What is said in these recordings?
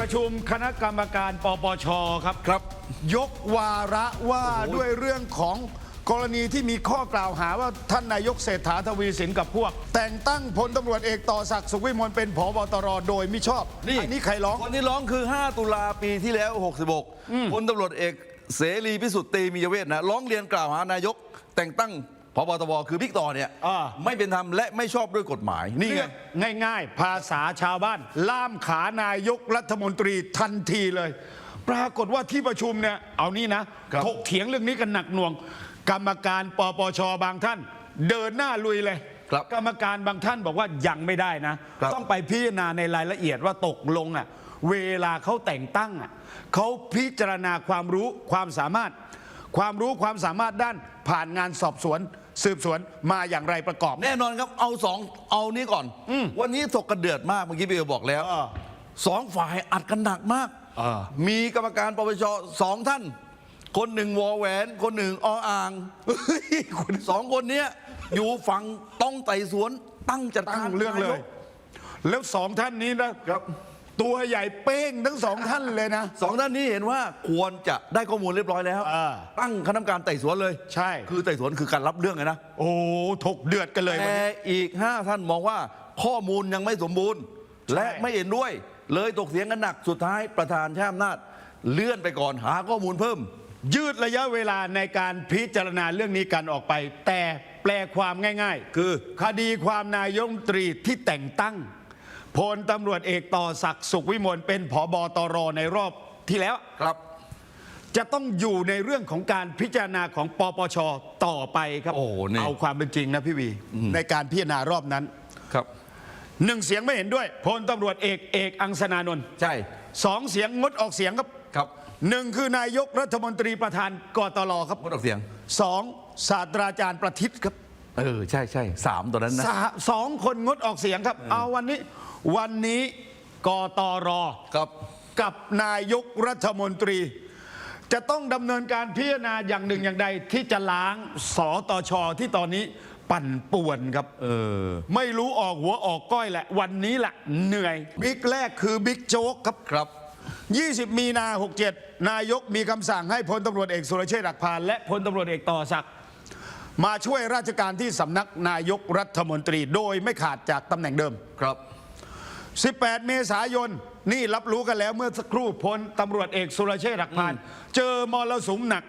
ประชุมคณะกรรมการปปชครับ ครับ ยกวาระว่าโอ้โหด้วยเรื่องของกรณีที่มีข้อกล่าวหาว่าท่านนายกเศรษฐาทวีสินกับพวก แต่งตั้งพลตำรวจเอกต่อศักดิ์สุขวิมลเป็นผบตรโดยมิชอบนี่อันี้ใครร้อง คนที่ร้องคือ 5 ตุลาปีที่แล้ว 66พลตำรวจเอกเสรีพิสุทธิ์เตมียเวทนะร้องเรียนกล่าวหานายกแต่งตั้งพ บตบคือบิ๊กต่อเนี่ยอ่า ไม่เป็นธรรมและไม่ชอบด้วยกฎหมายนี่ไงเรียกง่ายๆ ภาษาชาวบ้าน ล่ามขานายกรัฐมนตรีทันทีเลย ปรากฏว่าที่ประชุมเนี่ย เอานี่นะ ครับ ถกเถียงเรื่องนี้กันหนักหน่วง กรรมการปปชบางท่าน เดินหน้าลุยเลย ครับกรรมการบางท่านบอกว่ายังไม่ได้นะ ครับ ต้องไปพิจารณาในรายละเอียดว่าตกลงอะเวลาเขาแต่งตั้งอะเขาพิจารณาความรู้ความสามารถ ความรู้ความสามารถด้านผ่านงานสอบสวน สืบสวนมาอย่างไรประกอบ แน่นอนครับเอาสองเอานี้ก่อน วันนี้ถกกันเดือดมากเมื่อกี้พี่เอบอกแล้วเออ สองฝ่ายอัดกันหนักมาก เออ มีกรรมการปปชสองท่าน คนหนึ่งวอแหวน คนหนึ่งออ่างสองคนเนี้ยอยู่ฝั่งต้องไต่สวนตั้งจัดตั้การงเรื่องเลยแล้วสองท่านนี้นะครับ ตัวใหญ่เป้งทั้งสองท่านเลยนะ สองท่านนี้เห็นว่าควรจะได้ข้อมูลเรียบร้อยแล้ว อ่า ตั้งคณะกรรมการไต่สวนเลย ใช่ คือไต่สวนคือการรับเรื่องไงนะ โอ้ถกเดือดกันเลยวันแต่นี้ อีก 5 ท่านมองว่าข้อมูลยังไม่สมบูรณ์ และไม่เห็นด้วย เลยตกเสียงกันหนักสุดท้ายประธานใช้อำนาจ เลื่อนไปก่อนหาข้อมูลเพิ่ม ยืดระยะเวลาในการพิจารณาเรื่องนี้กันออกไป แต่แปลความง่าย ๆ คือคดีความนายกรัฐมนตรีที่แต่งตั้ง พลตำรวจเอกต่อศักดิ์สุขวิมลเป็นผบตรในรอบที่แล้ว ครับ จะต้องอยู่ในเรื่องของการพิจารณาของปปชต่อไปครับโอ้นี่ เอาความเป็นจริงนะพี่วี ในการพิจารณารอบนั้นครับ หนึ่งเสียงไม่เห็นด้วยพลตำรวจเอกเอกอังสนานนท์ใช่สองเสียงงดออกเสียงครับครับหนึ่งคือนายกรัฐมนตรีประธานกตลครับงดออกเสียงสองศาสตราจารย์ประทิตครับ เออใช่ใช่สามตัวนั้นนะสาสองคนงดออกเสียงครับ เอาวันนี้ วันนี้กตรครับ กับนายกรัฐมนตรี จะต้องดำเนินการพิจารณาอย่างหนึ่งอย่างใด ที่จะล้างสตชที่ตอนนี้ปั่นป่วนครับ เออ ไม่รู้ออกหัวออกก้อยแหละ วันนี้แหละเหนื่อย บิ๊กแรกคือบิ๊กโจ๊กครับ ครับ 20 มีนา 67 นายกมีคำสั่งให้พลตำรวจเอกสุรเชษฐ์หักพานและพลตำรวจเอกต่อศักดิ์ มาช่วยราชการที่สำนักนายกรัฐมนตรี โดยไม่ขาดจากตำแหน่งเดิม ครับ 18 เมษายน นี่รับรู้กันแล้วเมื่อสักครู่พลตำรวจเอกสุรเชษฐ์หักพานเจอมรสุมหนัก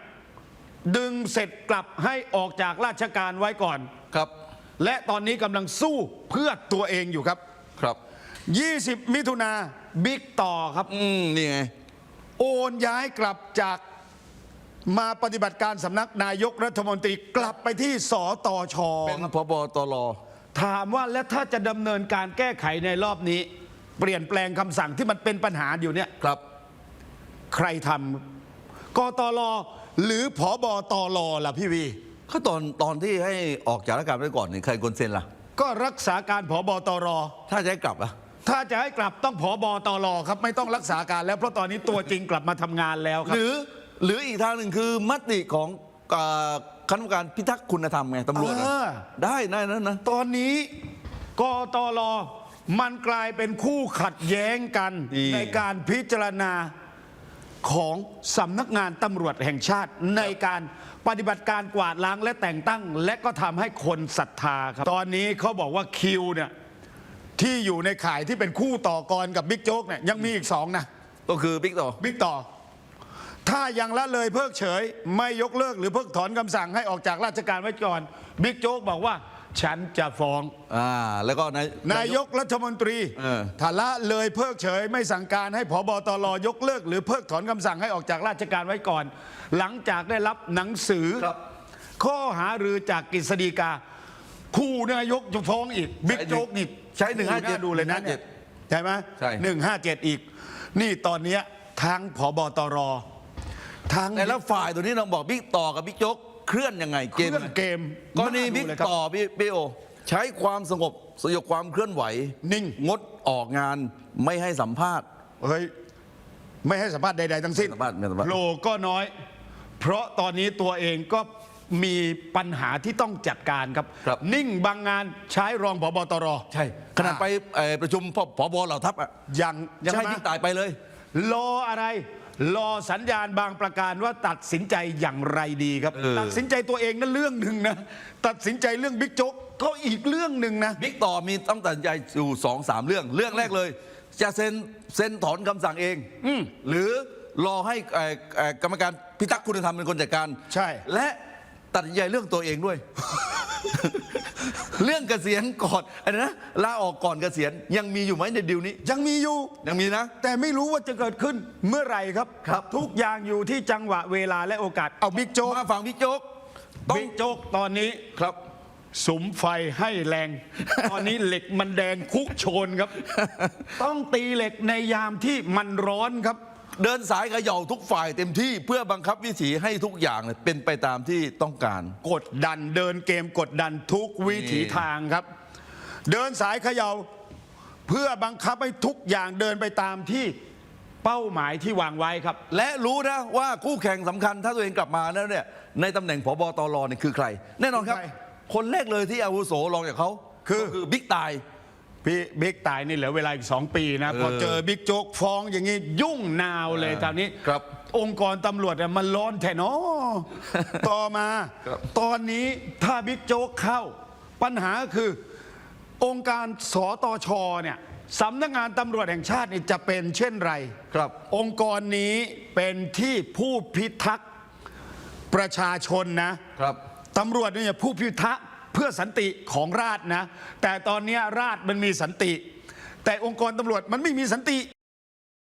ดึงเสร็จกลับให้ออกจากราชการไว้ก่อน ครับ และตอนนี้กำลังสู้เพื่อตัวเองอยู่ครับ ครับ 20 มิถุนาบิ๊กต่อครับ อืมนี่ไง โอนย้ายกลับจาก มาปฏิบัติการสำนักนายกรัฐมนตรีกลับไปที่สตชเป็นครับพบตรถามว่าแล้วถ้าจะดำเนินการแก้ไขในรอบนี้ เปลี่ยนแปลงคำสั่งที่มันเป็นปัญหาอยู่เนี่ยครับ ใครทำกตลหรือผอบตลล่ะพี่วีก็ตอนตอนที่ให้ออกจากราชการไปก่อนนี่ใครคนเซ็นล่ะ ก็รักษาการผอบตรถ้าจะให้กลับอะถ้าจะให้กลับต้องผอบตรครับไม่ต้องรักษาการแล้วเพราะตอนนี้ตัวจริงกลับมาทำงานแล้วคหรับรือ หรืออีกทางหนึ่งคือมติของอ่าคณะกรรมการพิทักษ์คุณธรรมไงตำรวจอะเออ ได้ได้นั่นนะ ตอนนี้กตลมันกลายเป็นคู่ขัดแย้งกันดีในการพิจารณาของสำนักงานตำรวจแห่งชาติ ในการปฏิบัติการกวาดล้างและแต่งตั้ง และก็ทำให้คนศรัทธาครับ ตอนนี้เขาบอกว่าคิวเนี่ยที่อยู่ในข่ายที่เป็นคู่ต่อกรกับบิ๊กโจ๊กเนี่ยยังมีอีกสองนะก็คือบิ๊กต่อบิ๊กต่อ ถ้ายังละเลยเพิกเฉย ไม่ยกเลิกหรือเพิกถอนคำสั่งให้ออกจากราชการไว้ก่อนบิ๊กโจ๊กบอกว่า ฉันจะฟ้อง อ่าแล้วก็นาย นายกรัฐมนตรีเออ ถ้าละเลยเพิกเฉย ไม่สั่งการให้ผบตรยกเลิก หรือเพิกถอนคำสั่งให้ออกจากราชการไว้ก่อน หลังจากได้รับหนังสือ ครับ ข้อหารือจากกฤษฎีกาคู่นายกจะฟ้องอีกบิ๊กโจ๊กนี่ใช้หนึ่งห้าเจ็ดดูเลยนะเนี่ยใช่ไหมใช่ หนึ่งห้าเจ็ดอีก นี่ตอนเนี้ยทั้งผบตร ทั้งแต่ละฝ่ายตัวนี้เราบอกบิ๊กต่อกับบิ๊กโจ๊กเคลื่อนยังไงเคเกมรื่องเกมกรณีาดูบิ๊กเลยครับต่อพี่พี่โอใช้ความสงบสยบความเคลื่อนไหว นิ่งงดออกงานไม่ให้สัมภาษณ์เฮ้ยไม่ให้สัมภาษณ์ใดๆทั้งสิ้นไม่สัมภาษณ์ไม่สัมภาษณ์ โลก็น้อย เพราะตอนนี้ตัวเองก็มีปัญหาที่ต้องจัดการครับ ครับ นิ่งบางงานใช้รองผบตร ใช่ ขนาดไปเอ่อประชุมพพบเหล่าทัพอะยังยังให้ช่ไมบิ๊กต่ายไปเลย รออะไร รอสัญญาณบางประการว่าตัดสินใจอย่างไรดีครับ เออ ตัดสินใจตัวเองนั่นเรื่องหนึ่งนะ ตัดสินใจเรื่องบิ๊กโจ๊กก็อีกเรื่องหนึ่งนะ บิ๊กต่อมีต้องตัดสินใจอยู่สองสามเรื่อง เรื่องแรกเลย จะเซ็นเซ็นถอนคำสั่งเองหรือรอให้เอ่อเอ่อกรรมการพิทักษ์คุณธรรมเป็นคนจัดการใช่ และตัดสินใจเรื่องตัวเองด้วย เรื่องเกษียณก่อนอะไรนะลาออกก่อนเกษียณยังมีอยู่ไหมในดิวนี้ ยังมีอยู่ ยังมีนะ แต่ไม่รู้ว่าจะเกิดขึ้นเมื่อไหร่ครับ ครับ ทุกอย่างอยู่ที่จังหวะเวลาและโอกาส เอาบิ๊กโจ๊กมาฟังบิ๊กโจ๊กต้องบิ๊กโจ๊กตอนนี้ครับ สุมไฟให้แรง ตอนนี้เหล็กมันแดงคุกโชนครับ ต้องตีเหล็กในยามที่มันร้อนครับ เดินสายเขย่าทุกฝ่ายเต็มที่เพื่อบังคับวิถีให้ทุกอย่างเนี่ยเป็นไปตามที่ต้องการ กดดันเดินเกมกดดันทุกวิถีนี่ทางครับ เดินสายเขยา่าเพื่อบังคับให้ทุกอย่างเดินไปตามที่เป้าหมายที่วางไว้ครับ และรู้นะว่าคู่แข่งสำคัญถ้าตัวเองกลับมาแล้วเนี่ยในตำแหน่งผบตรเนี่ยคือใคร แน่นอนครับใครคนแรกเลยที่อาวุโสรองจากเขาคือ ก็คือบิ๊กตาย พี่บิ๊กตายนี่เหลือเวลาอีกสองปีนะเออพอเจอบิ๊กโจ๊กฟ้องอย่างนี้ยุ่งนาวเลยเออตอนนี้ครับองค์กรตำรวจเนี่ยมันร้อนแท้เนอต่อมาครับตอนนี้ถ้าบิ๊กโจ๊กเข้า ปัญหาคือองค์การสตชเนี่ยสำนักงานตำรวจแห่งชาตินี่จะเป็นเช่นไรครับ องค์กรนี้เป็นที่ผู้พิทักษ์ประชาชนนะครับตำรวจเนี่ยผู้พิทักษ์ เพื่อสันติของราชนะ แต่ตอนนี้ราชมันมีสันติ แต่องค์กรตำรวจมันไม่มีสันติ